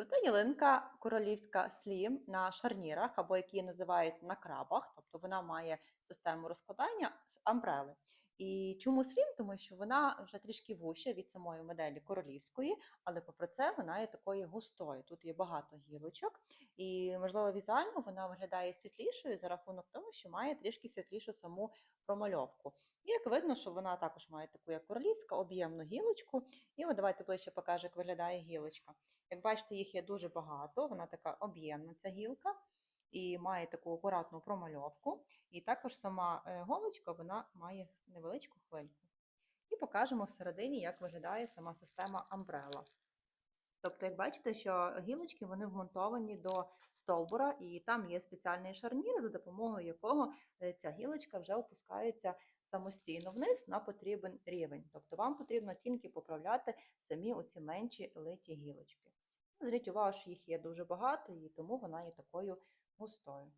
Золота ялинка королівська слім на шарнірах, або які її називають на крабах, тобто вона має систему розкладання з амбрели. І чому слім? Тому що вона вже трішки вуща від самої моделі королівської, але попри це вона є такою густою. Тут є багато гілочок, і можливо візуально вона виглядає світлішою за рахунок того, що має трішки світлішу саму промальовку. І як видно, що вона також має таку як королівська об'ємну гілочку. І от давайте ближче покажу, як виглядає гілочка. Як бачите, їх є дуже багато, вона така об'ємна ця гілка і має таку акуратну промальовку. І також сама е, голочка вона має невеличку хвильку. І покажемо всередині, як виглядає сама система амбрела. Тобто, як бачите, що гілочки вони вмонтовані до стовбура, і там є спеціальний шарнір, за допомогою якого е, ця гілочка вже опускається самостійно вниз на потрібен рівень. Тобто вам потрібно тільки поправляти самі оці менші литі гілочки. Зверніть увагу, що їх є дуже багато, і тому вона є такою густою.